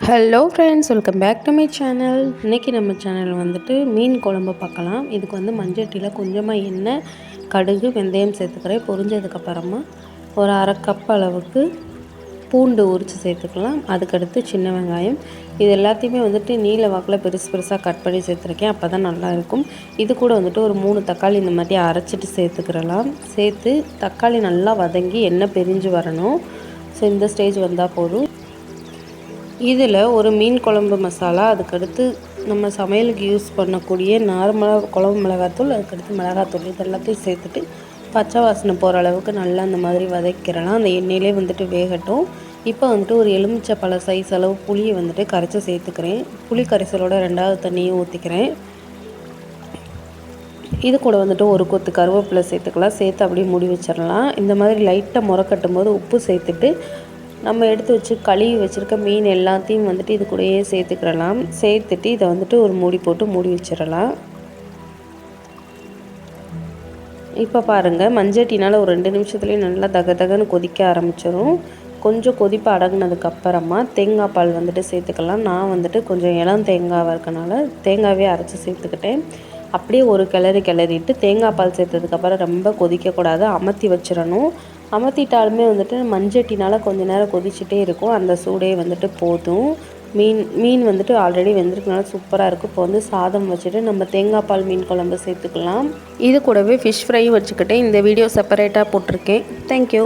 Hello friends welcome back to my channel இன்றைக்கி நம்ம channel வந்துட்டு மீன் குழம்பு பார்க்கலாம். இதுக்கு வந்து மஞ்சட்டியில் கொஞ்சமாக எண்ணெய் கடுகு வெந்தயம் சேர்த்துக்கிறேன். பொரிஞ்சதுக்கப்புறமா ஒரு அரை கப் அளவுக்கு பூண்டு உரித்து சேர்த்துக்கலாம். அதுக்கடுத்து சின்ன வெங்காயம். இது எல்லாத்தையுமே வந்துட்டு நீல வாக்கில் பெருசு பெருசாக கட் பண்ணி சேர்த்துருக்கேன். அப்போ தான் நல்லாயிருக்கும் இது கூட வந்துட்டு ஒரு மூணு தக்காளி இந்த மாதிரி அரைச்சிட்டு சேர்த்துக்கிறலாம். சேர்த்து தக்காளி நல்லா வதங்கி எண்ணெய் பிரிஞ்சு வரணும். ஸோ இந்த ஸ்டேஜ் வந்தால் போதும். இதில் ஒரு மீன் குழம்பு மசாலா அதுக்கடுத்து நம்ம சமையலுக்கு யூஸ் பண்ணக்கூடிய நார்மலாக குழம்பு மிளகாத்தூள் அதுக்கடுத்து மிளகாத்தூள். இது எல்லாத்தையும் சேர்த்துட்டு பச்சை வாசனை போகிற அளவுக்கு நல்லா அந்த மாதிரி வதக்கிறலாம் அந்த எண்ணெயிலே வந்துட்டு வேகட்டும். இப்போ வந்துட்டு ஒரு எலுமிச்சை பழ சைஸ் அளவு புளியை வந்துட்டு கரைச்சி சேர்த்துக்கிறேன். புளி கரைசலோட ரெண்டாவது தண்ணியும் ஊற்றிக்கிறேன் இது கூட வந்துட்டு ஒரு கொத்து கருவேப்பிலை சேர்த்துக்கலாம். சேர்த்து அப்படியே மூடி வச்சிடலாம். இந்த மாதிரி லைட்டாக முறை கட்டும் போது உப்பு சேர்த்துட்டு நம்ம எடுத்து வச்சு கழுவி வச்சுருக்க மீன் எல்லாத்தையும் வந்துட்டு இது கூடயே சேர்த்துக்கிடலாம் சேர்த்துட்டு இதை வந்துட்டு ஒரு மூடி போட்டு மூடி வச்சிடலாம். இப்போ பாருங்கள் மஞ்சட்டினால் ஒரு ரெண்டு நிமிஷத்துலேயே நல்லா தக தகன்னு கொதிக்க ஆரம்பிச்சிடும் கொஞ்சம் கொதிப்பு அடங்கினதுக்கப்புறமா தேங்காய் பால் வந்துட்டு சேர்த்துக்கலாம். நான் வந்துட்டு கொஞ்சம் இளம் தேங்காவாக இருக்கனால தேங்காவே அரைச்சி சேர்த்துக்கிட்டேன். அப்படியே ஒரு கிளறி கிளறிட்டு தேங்காய் பால் சேர்த்ததுக்கப்புறம் ரொம்ப கொதிக்கக்கூடாது அமர்த்தி வச்சிடணும். அமர்த்திட்டாலுமே வந்துட்டு மஞ்சட்டினால் கொஞ்ச நேரம் கொதிச்சுட்டே இருக்கும். அந்த சூடே வந்துட்டு போதும். மீன் மீன் வந்துட்டு ஆல்ரெடி வெந்திருக்கனால சூப்பராக இருக்கும். இப்போ வந்து சாதம் வச்சுட்டு நம்ம தேங்காய் பால் மீன் குழம்பு சேர்த்துக்கலாம். இது கூடவே ஃபிஷ் ஃப்ரையும் வச்சுக்கிட்டேன். இந்த வீடியோ செப்பரேட்டாக போட்டிருக்கேன். தேங்க்யூ